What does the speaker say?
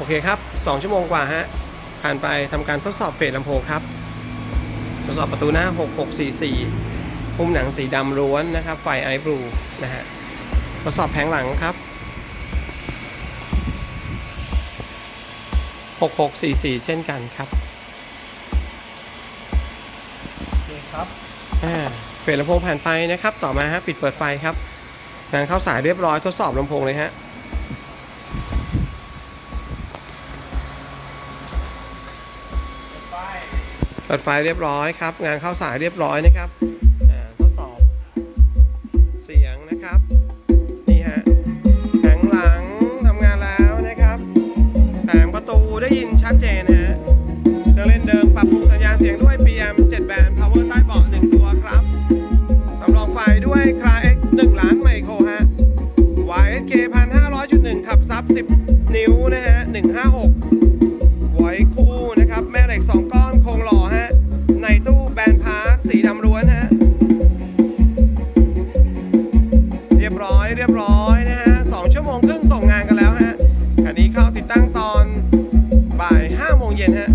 โอเคครับ 2 ชั่วโมงกว่าฮะ ผ่านไปทำการทดสอบเฟสลำโพงครับ ทดสอบประตูหน้า 6644พุ่มหนังสีดำล้วนนะครับ ไฟไอ e บลูนะฮะ ทดสอบแผงหลังครับ 6644 เช่นกันครับ โอเคครับอ่าเฟสลำโพงผ่านไปนะครับ ต่อมาฮะ ปิดเปิดไฟครับงานเข้าสายเรียบร้อยทดสอบลำโพงเลยฮะ ปิดไฟเรียบร้อยครับ งานเข้าสายเรียบร้อยนะครับทดสอบ เสียงนะครับ นี่ฮะแผงหลังทำงานแล้วนะครับแผงประตูได้ยินชัดเจนฮะเครื่งเล่นเดิมปรับปรุงสัญญาณเสียงด้วย PM 7 band power ใต้เบาะ1ตัวครับสำรองไฟด้วยคลาย X 1ล้านไมโครฮะ YSK 1500.1ขับซับ 10 นิ้วนะฮะ1 5 นะเรียบร้อยเรียบร้อยนะฮะสองชั่วโมงครึ่งส่งงานกันแล้วฮะ อันนี้เข้าติดตั้งตอนบ่ายห้าโมงเย็นฮะ